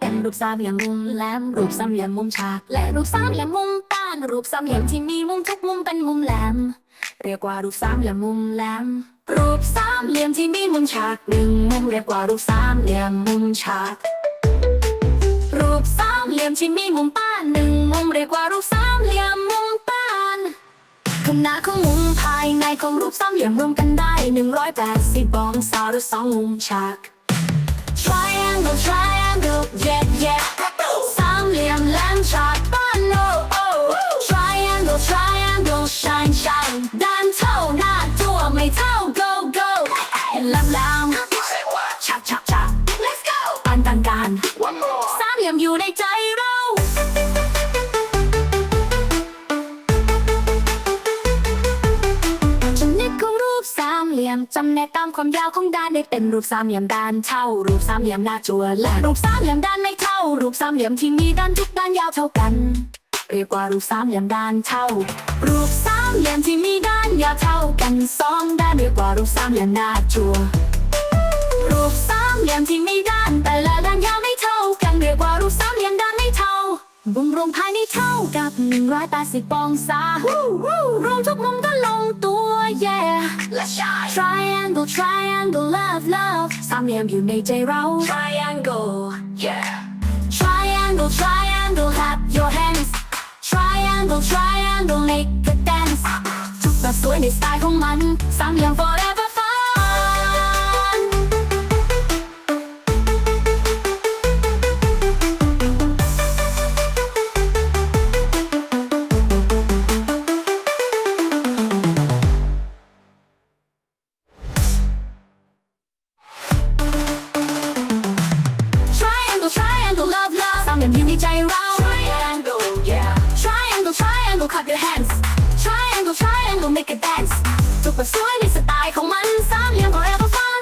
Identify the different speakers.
Speaker 1: เป็นรูปสามเหลี่ยมมุมแหลมรูปสามเหลี่ยมมุมฉาก และรูปสามเหลี่ยมมุมต้านรูปสามเหลี่ยมที่มีมุมทุกมุมเป็นมุมแหลม เรียกว่ารูปสามเหลี่ยมมุมแหลม รูปสามเหลี่ยมที่มีมุมฉากหนึ่งมุมเรียกว่ารูปสามเหลี่ยมมุมฉาก รูปสามเหลี่ยมที่มีมุมต้านหนึ่งมุมเรียกว่ารูปสามเหลี่ยมมุมต้านขนาดของมุมภายในของรูปสามเหลี่ยมรวมกันได้180องศาหรือสองมุมฉาก Triangle triangle yeah yeah สามเหลี่ยมแหลมฉากบ้านโน oh Triangle triangle shine shine ด้านเท่าหน้าตัวไม่เท่า go go แหลมแหลมชักชักชัก let's go ปันตันกัน
Speaker 2: One more.
Speaker 1: สามเหลี่ยมอยู่ในใจเรา มเหลี่ยมจำแนกตามความยาวของด้านได้เป็นรูปสามเหลี่ยมด้านเท่า รูปสามเหลี่ยมหน้าจั่วและรูปสามเหลี่ยมด้านไม่เท่า รูปสามเหลี่ยมที่มีด้านทุกด้านยาวเท่ากัน เรียกว่ารูปสามเหลี่ยมด้านเท่า รูปสามเหลี่ยมที่มีด้านยาวเท่ากันสองด้านเรียกว่ารูปสามเหลี่ยมหน้าจั่วรูปสามเหลี่ยมที่มีด้านแต่ละด้านยาวไม่เท่ากันเรียกว่า บุมรวมภายในเท่ากับ 180 องศา รวมทุกมุมก็ลงตัว yeah
Speaker 2: Let's shine.
Speaker 1: triangle triangle love love สามเหลี่ยมอยู่ในใจเรา triangle
Speaker 2: Yeah.
Speaker 1: triangle triangle clap your hands triangle triangle make a dance ทุกแบบสวยในสไตล์ของมัน สามเหลี่ยม forever ในใจเรา
Speaker 2: Triangle. Yeah.
Speaker 1: Triangle, triangle, clap your hands Triangle, triangle, make a dance ทุกแบบสวยในสไตล์ของมันสามเหลี่ยม forever fun